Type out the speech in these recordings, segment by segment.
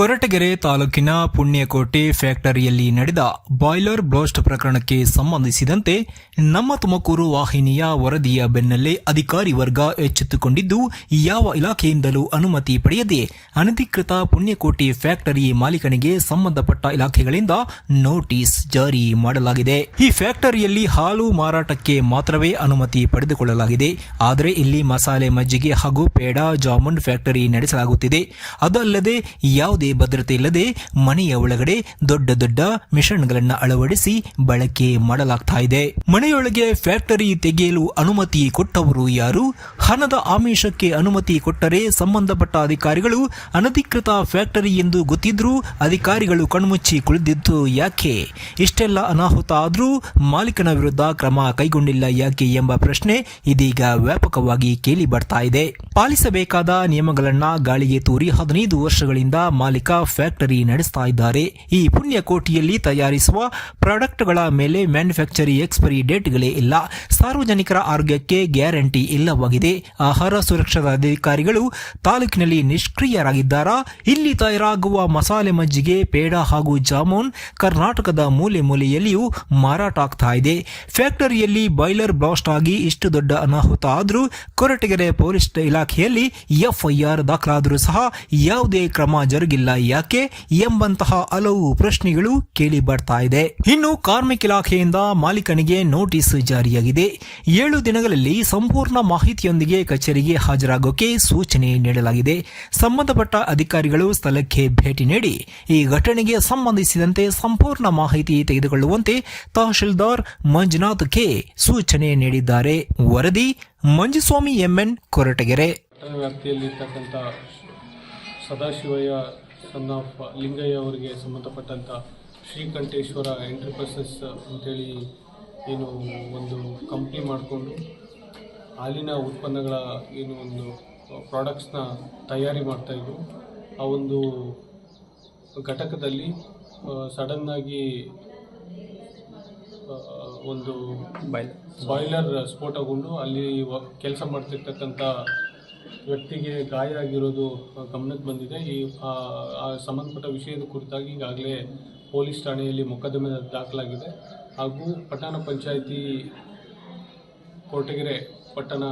ಕೊರಟಗೆರೆ ತಾಲೂಕಿನ ಪುಣ್ಯಕೋಟೆ ಫ್ಯಾಕ್ಟರಿಯಲ್ಲಿ ನಡೆದ boiler blast ಪ್ರಕರಣಕ್ಕೆ ಸಂಬಂಧಿಸಿದಂತೆ ನಮ್ಮ ತುಮಕೂರು ವಾಹಿನಿಯ ವರದಿಯ ಬೆನ್ನಲ್ಲೇ ಅಧಿಕಾರಿ ವರ್ಗ ಎಚ್ಚೆತ್ತುಕೊಂಡಿದ್ದು, ಯಾವ ಇಲಾಖೆಯಿಂದಲೂ ಅನುಮತಿ ಪಡೆಯದೆ ಅನಧಿಕೃತ ಪುಣ್ಯಕೋಟೆ ಫ್ಯಾಕ್ಟರಿ ಮಾಲೀಕನಿಗೆ ಸಂಬಂಧಪಟ್ಟ ಇಲಾಖೆಗಳಿಂದ ನೋಟಿಸ್ ಜಾರಿ ಮಾಡಲಾಗಿದೆ. ಈ ಫ್ಯಾಕ್ಟರಿಯಲ್ಲಿ ಹಾಲು ಮಾರಾಟಕ್ಕೆ ಮಾತ್ರವೇ ಅನುಮತಿ ಪಡೆದುಕೊಳ್ಳಲಾಗಿದೆ. ಆದರೆ ಇಲ್ಲಿ ಮಸಾಲೆ ಮಜ್ಜಿಗೆ ಹಾಗೂ ಪೇಡಾ ಜಾಮೂನ್ ಫ್ಯಾಕ್ಟರಿ ನಡೆಸಲಾಗುತ್ತಿದೆ. ಅದಲ್ಲದೆ ಯಾವುದೇ ಭದ್ರತೆ ಇಲ್ಲದೆ ಮನೆಯ ಒಳಗಡೆ ದೊಡ್ಡ ದೊಡ್ಡ ಮಿಷನ್ಗಳನ್ನು ಅಳವಡಿಸಿ ಬಳಕೆ ಮಾಡಲಾಗ್ತಾ ಇದೆ. ಮನೆಯೊಳಗೆ ಫ್ಯಾಕ್ಟರಿ ತೆಗೆಯಲು ಅನುಮತಿ ಕೊಟ್ಟವರು ಯಾರು? ಹಣದ ಆಮಿಷಕ್ಕೆ ಅನುಮತಿ ಕೊಟ್ಟರೆ ಸಂಬಂಧಪಟ್ಟ ಅಧಿಕಾರಿಗಳು ಅನಧಿಕೃತ ಫ್ಯಾಕ್ಟರಿ ಎಂದು ಗೊತ್ತಿದ್ರೂ ಅಧಿಕಾರಿಗಳು ಕಣ್ಮುಚ್ಚಿ ಕುಳಿದಿದ್ದು ಯಾಕೆ? ಇಷ್ಟೆಲ್ಲ ಅನಾಹುತ ಆದರೂ ಮಾಲೀಕನ ವಿರುದ್ಧ ಕ್ರಮ ಕೈಗೊಂಡಿಲ್ಲ ಯಾಕೆ ಎಂಬ ಪ್ರಶ್ನೆ ಇದೀಗ ವ್ಯಾಪಕವಾಗಿ ಕೇಳಿ ಬರ್ತಾ ಇದೆ. ಪಾಲಿಸಬೇಕಾದ ನಿಯಮಗಳನ್ನ ಗಾಳಿಗೆ ತೂರಿ ಹದಿನೈದು ವರ್ಷಗಳಿಂದ ಮಾಲೀಕ ಫ್ಯಾಕ್ಟರಿ ನಡೆಸ್ತಾ ಇದ್ದಾರೆ. ಈ ಪುಣ್ಯಕೋಟಿಯಲ್ಲಿ ತಯಾರಿಸುವ ಪ್ರಾಡಕ್ಟ್ಗಳ ಮೇಲೆ ಮ್ಯಾನುಫ್ಯಾಕ್ಚರಿ ಎಕ್ಸ್ಪೈರಿ ಡೇಟ್ಗಳೇ ಇಲ್ಲ. ಸಾರ್ವಜನಿಕರ ಆರೋಗ್ಯಕ್ಕೆ ಗ್ಯಾರಂಟಿ ಇಲ್ಲವಾಗಿದೆ. ಆಹಾರ ಸುರಕ್ಷತಾ ಅಧಿಕಾರಿಗಳು ತಾಲೂಕಿನಲ್ಲಿ ನಿಷ್ಕ್ರಿಯರಾಗಿದ್ದಾರಾ? ಇಲ್ಲಿ ತಯಾರಾಗುವ ಮಸಾಲೆ ಮಜ್ಜಿಗೆ, ಪೇಡ ಹಾಗೂ ಜಾಮೂನ್ ಕರ್ನಾಟಕದ ಮೂಲೆ ಮೂಲೆಯಲ್ಲಿಯೂ ಮಾರಾಟ ಆಗ್ತಾ ಇದೆ. ಫ್ಯಾಕ್ಟರಿಯಲ್ಲಿ ಬಾಯ್ಲರ್ ಬ್ಲಾಸ್ಟ್ ಆಗಿ ಇಷ್ಟು ದೊಡ್ಡ ಅನಾಹುತ ಆದರೂ ಕೊರಟಗೆರೆ ಪೊಲೀಸ್ ಇಲಾಖೆಯಲ್ಲಿ ಎಫ್ಐಆರ್ ದಾಖಲಾದರೂ ಸಹ ಯಾವುದೇ ಕ್ರಮ ಜರುಗಿಲ್ಲ. ಯಾಕೆ? ಎಂಬಂತಹ ಹಲವು ಪ್ರಶ್ನೆಗಳು ಕೇಳಿ ಬರ್ತಾ ಇದೆ. ಇನ್ನು ಕಾರ್ಮಿಕ ಇಲಾಖೆಯಿಂದ ಮಾಲೀಕನಿಗೆ ನೋಟಿಸ್ ಜಾರಿಯಾಗಿದೆ. ಏಳು ದಿನಗಳಲ್ಲಿ ಸಂಪೂರ್ಣ ಮಾಹಿತಿಯೊಂದಿಗೆ ಕಚೇರಿಗೆ ಹಾಜರಾಗೋಕೆ ಸೂಚನೆ ನೀಡಲಾಗಿದೆ. ಸಂಬಂಧಪಟ್ಟ ಅಧಿಕಾರಿಗಳು ಸ್ಥಳಕ್ಕೆ ಭೇಟಿ ನೀಡಿ, ಈ ಘಟನೆಗೆ ಸಂಬಂಧಿಸಿದಂತೆ ಸಂಪೂರ್ಣ ಮಾಹಿತಿ ತೆಗೆದುಕೊಳ್ಳುವಂತೆ ತಹಶೀಲ್ದಾರ್ ಮಂಜುನಾಥ್ ಕೆ ಸೂಚನೆ ನೀಡಿದ್ದಾರೆ. ವರದಿ ಮಂಜುಸ್ವಾಮಿ ಎಂಎನ್ ಕೊರಟಗೆರೆ. ವ್ಯಾಪ್ತಿಯಲ್ಲಿರ್ತಕ್ಕಂಥ ಸದಾಶಿವಯ್ಯ ಸನ್ ಲಿಂಗಯ್ಯ ಅವರಿಗೆ ಸಂಬಂಧಪಟ್ಟಂಥ ಶ್ರೀಕಂಠೇಶ್ವರ ಎಂಟರ್ಪ್ರೈಸಸ್ ಅಂತೇಳಿ ಏನು ಒಂದು ಕಂಪ್ನಿ ಮಾಡಿಕೊಂಡು ಹಾಲಿನ ಉತ್ಪನ್ನಗಳ ಏನು ಒಂದು ಪ್ರಾಡಕ್ಟ್ಸ್ನ ತಯಾರಿ ಮಾಡ್ತಾಯಿದ್ರು ಆ ಒಂದು ಘಟಕದಲ್ಲಿ ಸಡನ್ನಾಗಿ ಒಂದು ಬಾಯ್ಲರ್. ಸ್ಫೋಟಗೊಂಡು ಅಲ್ಲಿ ಕೆಲಸ ಮಾಡ್ತಿರ್ತಕ್ಕಂಥ ವ್ಯಕ್ತಿಗೆ ಗಾಯ ಆಗಿರೋದು ಗಮನಕ್ಕೆ ಬಂದಿದೆ. ಈ ಸಂಬಂಧಪಟ್ಟ ವಿಷಯದ ಕುರಿತಾಗಿ ಈಗಾಗಲೇ ಪೊಲೀಸ್ ಠಾಣೆಯಲ್ಲಿ ಮೊಕದ್ದಮೆ ದಾಖಲಾಗಿದೆ. ಹಾಗೂ ಪಟ್ಟಣ ಪಂಚಾಯಿತಿ ಕೊರಟಗೆರೆ ಪಟ್ಟಣ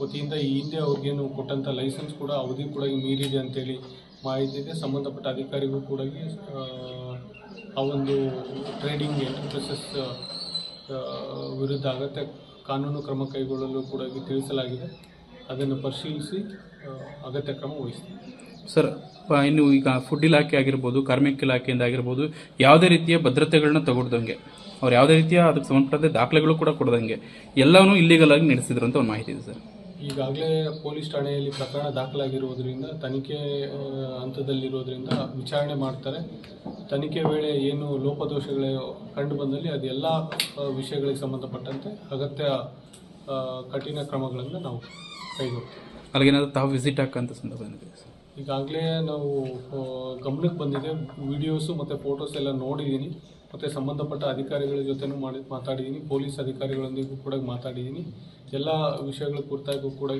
ವತಿಯಿಂದ ಈ ಹಿಂದೆ ಅವ್ರಿಗೇನು ಕೊಟ್ಟಂಥ ಲೈಸೆನ್ಸ್ ಕೂಡ ಅವಧಿ ಕೂಡ ಮೀರಿದೆ ಅಂತೇಳಿ ಮಾಹಿತಿ ಇದೆ. ಸಂಬಂಧಪಟ್ಟ ಅಧಿಕಾರಿಗೂ ಕೂಡ ಆ ಒಂದು ಟ್ರೇಡಿಂಗ್ ಎಂಟರ್ಪ್ರೈಸಸ್ ವಿರುದ್ಧ ಅಗತ್ಯ ಕಾನೂನು ಕ್ರಮ ಕೈಗೊಳ್ಳಲು ಕೂಡ ತಿಳಿಸಲಾಗಿದೆ. ಅದನ್ನು ಪರಿಶೀಲಿಸಿ ಅಗತ್ಯ ಕ್ರಮ ವಹಿಸ್ತೀವಿ. ಸರ್ ಇನ್ನು ಈಗ ಫುಡ್ ಇಲಾಖೆ ಆಗಿರ್ಬೋದು, ಕಾರ್ಮಿಕ ಇಲಾಖೆಯಿಂದ ಆಗಿರ್ಬೋದು, ಯಾವುದೇ ರೀತಿಯ ಭದ್ರತೆಗಳನ್ನ ತಗೊಡ್ದಂಗೆ, ಅವ್ರು ಯಾವುದೇ ರೀತಿಯ ಅದಕ್ಕೆ ಸಂಬಂಧಪಟ್ಟಂತೆ ದಾಖಲೆಗಳು ಕೂಡ ಕೊಡ್ದಂಗೆ ಎಲ್ಲವನ್ನೂ ಇಲ್ಲಿಗಲ್ ಆಗಿ ನಡೆಸಿದ್ರು ಅಂತ ಒಂದು ಮಾಹಿತಿ ಇದೆ ಸರ್. ಈಗಾಗಲೇ ಪೊಲೀಸ್ ಠಾಣೆಯಲ್ಲಿ ಪ್ರಕರಣ ದಾಖಲಾಗಿರುವುದರಿಂದ ತನಿಖೆ ಹಂತದಲ್ಲಿರೋದ್ರಿಂದ ವಿಚಾರಣೆ ಮಾಡ್ತಾರೆ. ತನಿಖೆ ವೇಳೆ ಏನು ಲೋಪದೋಷಗಳು ಕಂಡು ಬಂದಲ್ಲಿ ಅದೆಲ್ಲ ವಿಷಯಗಳಿಗೆ ಸಂಬಂಧಪಟ್ಟಂತೆ ಅಗತ್ಯ ಕಠಿಣ ಕ್ರಮಗಳನ್ನು ನಾವು ಕೈಗೊಳ್ತೀವಿ. ಅಲ್ಲಿಗೇನಾದರೂ ತಾವು ವಿಸಿಟ್ ಹಾಕಂತ ಸಂದರ್ಭ ಏನಿದೆ ಈಗಾಗಲೇ ನಾವು ಗಮನಕ್ಕೆ ಬಂದಿದೆ. ವಿಡಿಯೋಸು ಮತ್ತು ಫೋಟೋಸ್ ಎಲ್ಲ ನೋಡಿದ್ದೀನಿ. ಮತ್ತು ಸಂಬಂಧಪಟ್ಟ ಅಧಿಕಾರಿಗಳ ಜೊತೆನೂ ಮಾಡಿ ಮಾತಾಡಿದ್ದೀನಿ ಪೊಲೀಸ್ ಅಧಿಕಾರಿಗಳೊಂದಿಗೂ ಕೂಡ ಮಾತಾಡಿದ್ದೀನಿ ಎಲ್ಲ ವಿಷಯಗಳ ಕುರಿತಾಗೂ ಕೂಡ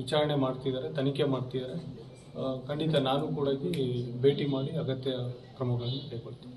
ವಿಚಾರಣೆ ಮಾಡ್ತಿದ್ದಾರೆ, ತನಿಖೆ ಮಾಡ್ತಿದ್ದಾರೆ. ಖಂಡಿತ ನಾನು ಕೂಡ ಭೇಟಿ ಮಾಡಿ ಅಗತ್ಯ ಕ್ರಮಗಳನ್ನು ಕೈಗೊಳ್ತೀನಿ.